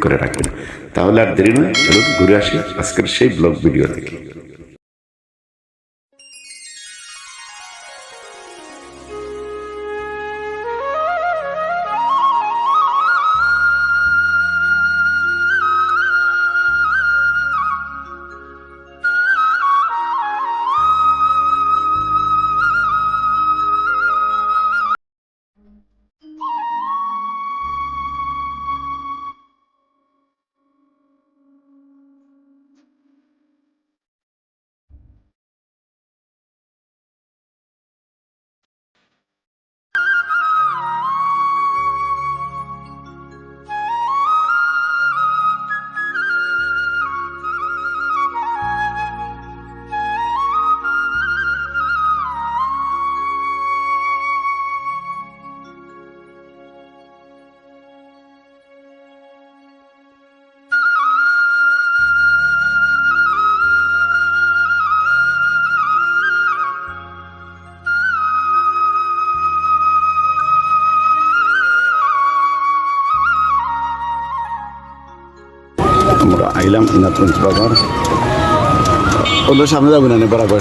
করে রাখবেন তাহলে আর দেরি নয় চলুন ঘুরে আসি আজকের সেই ব্লগ ভিডিও থেকে আইলাম ইনাতগঞ্জ বাজার। ওদের সামনে যাব না বরাবর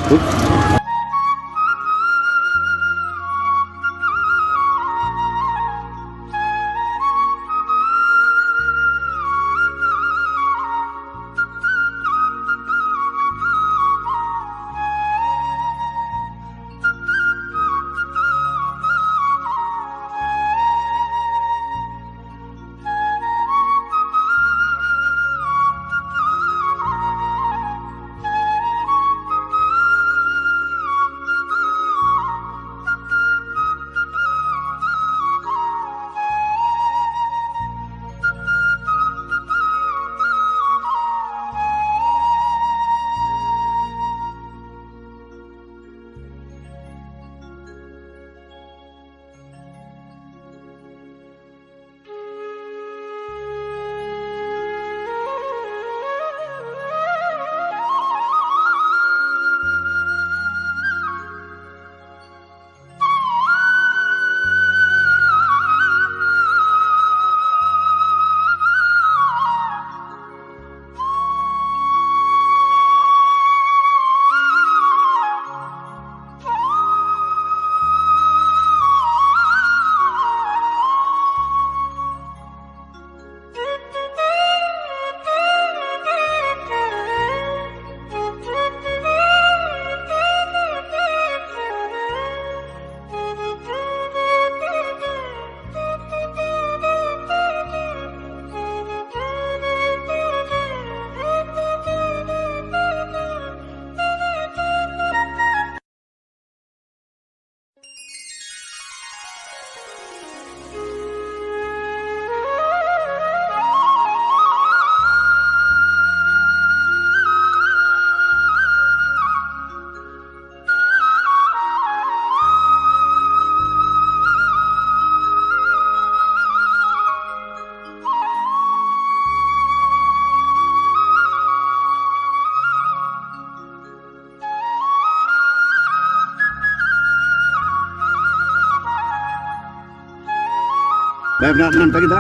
ভাই আপনার নামটা কি দা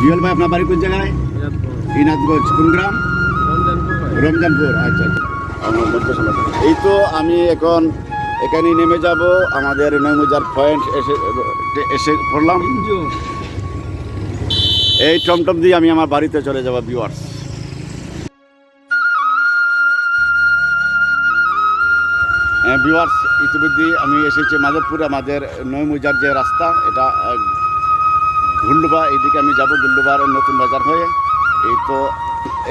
জুয়েল ভাই আপনার বাড়ি কোন জায়গায়? ইনাথগঞ্জ কোন গ্রাম? রমজানপুর। আচ্ছা আচ্ছা। এই তো আমি এখন এখানে নেমে যাব। আমাদের নয়মুজার পয়েন্ট এসে এসে পড়লাম। এই টমটম দিয়ে আমি আমার বাড়িতে চলে যাব ভিউয়ার্স ভিউয়ার্স ইতিমধ্যে আমি এসেছি মাধবপুর আমাদের নয়মুজার যে রাস্তা এটা ঘুল্লুবা এইদিকে আমি যাব ঘুল্লুবার নতুন বাজার হয়ে। এই তো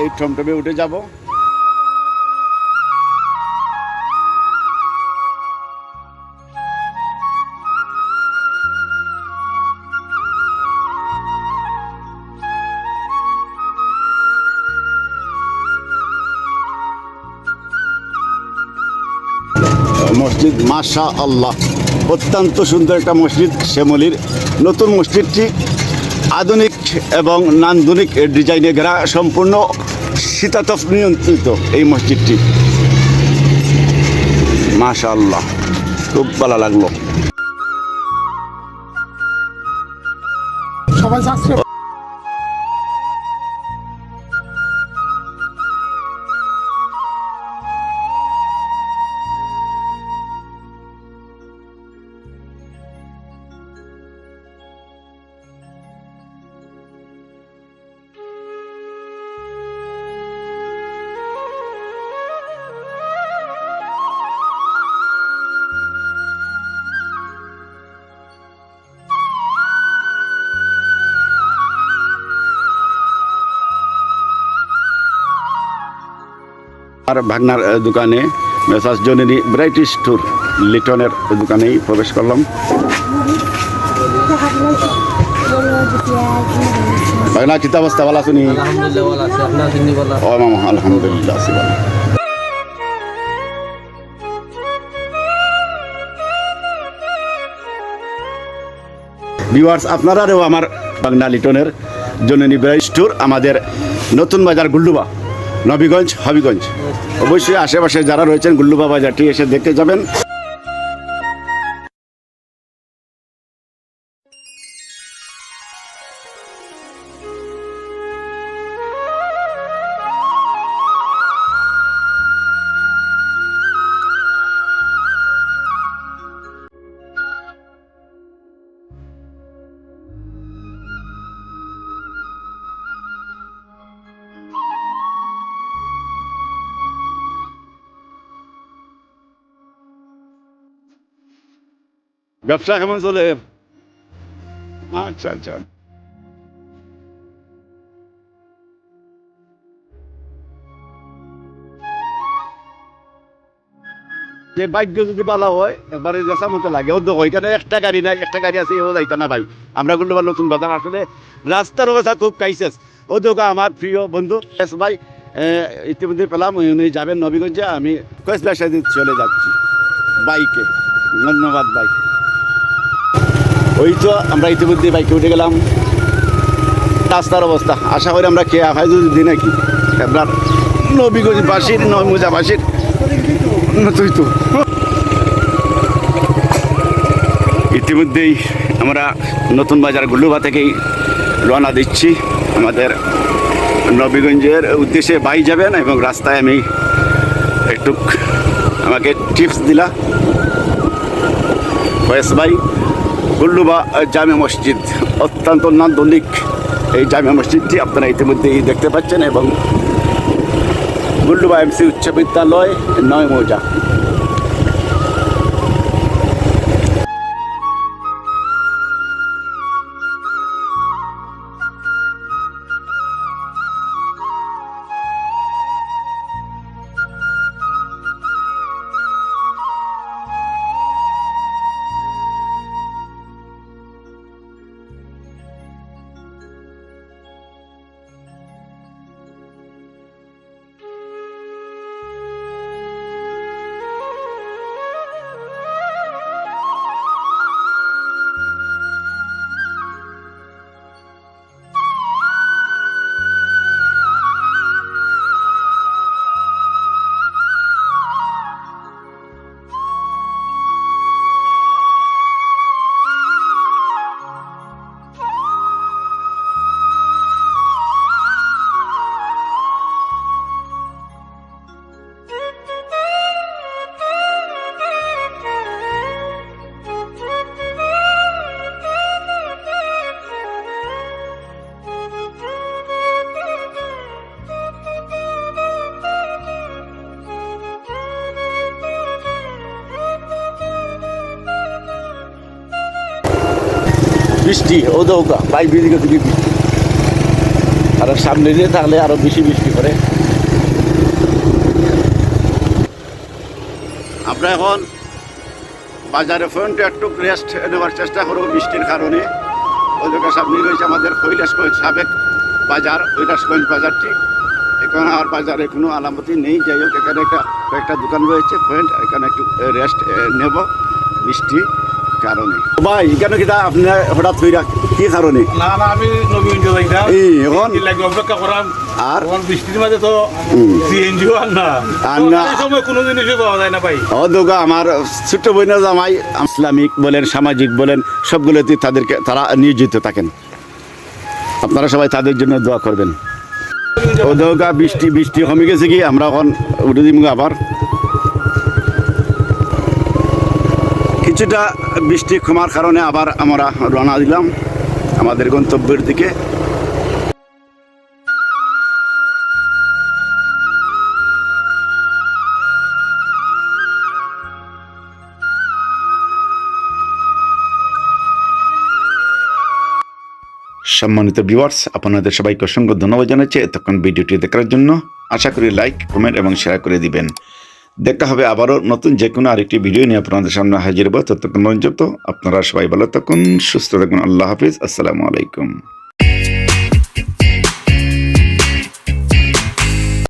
এই টমটমে উঠে যাব। মসজিদ মাশা আল্লাহ অত্যন্ত সুন্দর একটা মসজিদ, শ্যামলির। নতুন মসজিদটি আধুনিক এবং নান্দনিক ডিজাইনে ঘেরা সম্পূর্ণ শীতাতপ নিয়ন্ত্রিত এই মসজিদটি। মাশাল্লাহ খুব ভালো লাগল। সবাই আর ভাগনার দোকানে মেসাজ জনেরি ভ্যারাইটি স্টোর লিটনের দোকানেই প্রবেশ করলাম। ভাগনা ভালো ও মামা, আলহামদুলিল্লাহ ভিউয়ার্স আপনারাও আমার বাংলা লিটনের জননী ব্রাই স্টোর আমাদের নতুন বাজার গুল্লুবা। নবীগঞ্জ হবিগঞ্জ। অবশ্যই আশেপাশে যারা রয়েছেন গুল্লুবা বাজারটি এসে দেখতে যাবেন। ব্যবসা কেমন চলে? আচ্ছা আচ্ছা। যে ভাগ্য যদি ভালো হয় এবারে গেছা মতো লাগে। ও এখানে একটা গাড়ি নাই একটা গাড়ি আছে এও যাইতো না ভাই। আমরা গুলো নতুন বাজার আসলে রাস্তার অবস্থা খুব কাইসেস ও দেখো আমার প্রিয় বন্ধু এস ভাই ইতিমধ্যে পেলাম উনি যাবেন নবীগঞ্জে আমি কয়েস চলে যাচ্ছি। বাইকে। ধন্যবাদ ভাই। ওই তো আমরা ইতিমধ্যে বাইকে উঠে গেলাম। রাস্তার অবস্থা। আশা করি আমরা খেয়ে আফাই যদি দিই নাকি? এবার নবীগঞ্জ বাসির নমুজা বাসির তুই তো। ইতিমধ্যেই আমরা নতুন বাজার গুল্লুবা থেকেই রওনা দিচ্ছি। আমাদের নবীগঞ্জের উদ্দেশ্যে বাই যাবেন এবং রাস্তায় আমি একটু আমাকে টিপস দিলা। ফয়েস ভাই গুল্লুবা জামে মসজিদ, অত্যন্ত নান্দনিক এই জামে মসজিদটি আপনারা ইতিমধ্যেই দেখতে পাচ্ছেন এবং গুল্লুবা এমসি উচ্চ বিদ্যালয়, নয় মৌজা। বৃষ্টি ও দৌকা ভাই বিদিকে দিকে বৃষ্টি আর সামনে দিয়ে থাকলে আরও বেশি বৃষ্টি করে আমরা এখন বাজারে ফ্রন্টে একটু রেস্ট নেওয়ার চেষ্টা করব বৃষ্টির কারণে। ওই জায়গায় সামনে রয়েছে আমাদের কৈলাসগঞ্জ সাবেক বাজার, কৈলাসগঞ্জ বাজারটি। এখন আর বাজারে কোনো আলামতি নেই। যাই হোক, এখানে একটা কয়েকটা দোকান রয়েছে পয়েন্ট এখানে একটু রেস্ট নেব বৃষ্টি। কারণে। ভাই এখানে কি আপনার হঠাৎ কইরা কি কারণে? না না আমি নবীন যাইতাম এই এখন? অপেক্ষা করাম। আর? বৃষ্টির মাঝে তো সিএনজিও আর না। আর না। সময় কোনো জিনিসই পাওয়া যায় না ভাই। ও দুগা আমার ছোট্ট বোন জামাই ইসলামিক বলেন সামাজিক বলেন সবগুলোতে তাদেরকে তারা নিয়োজিত থাকেন। আপনারা সবাই তাদের জন্য দোয়া করবেন। ও দুগা বৃষ্টি বৃষ্টি কমে গেছে কি? আমরা এখন উঠে দিব আবার। কিছুটা বৃষ্টি কমার কারণে আবার আমরা রওনা দিলাম আমাদের গন্তব্যের দিকে। সম্মানিত ভিউয়ার্স আপনাদের সবাইকে অসংখ্য ধন্যবাদ জানাচ্ছি এতক্ষণ ভিডিওটি দেখার জন্য। আশা করি লাইক কমেন্ট এবং শেয়ার করে দিবেন। দেখা হবে আবারও নতুন যে কোনো আরেকটি ভিডিও নিয়ে আপনাদের সামনে হাজির হব। ততক্ষণ পর্যন্ত আপনারা সবাই ভালো থাকুন, সুস্থ থাকুন। আল্লাহ হাফিজ। আসসালামু আলাইকুম।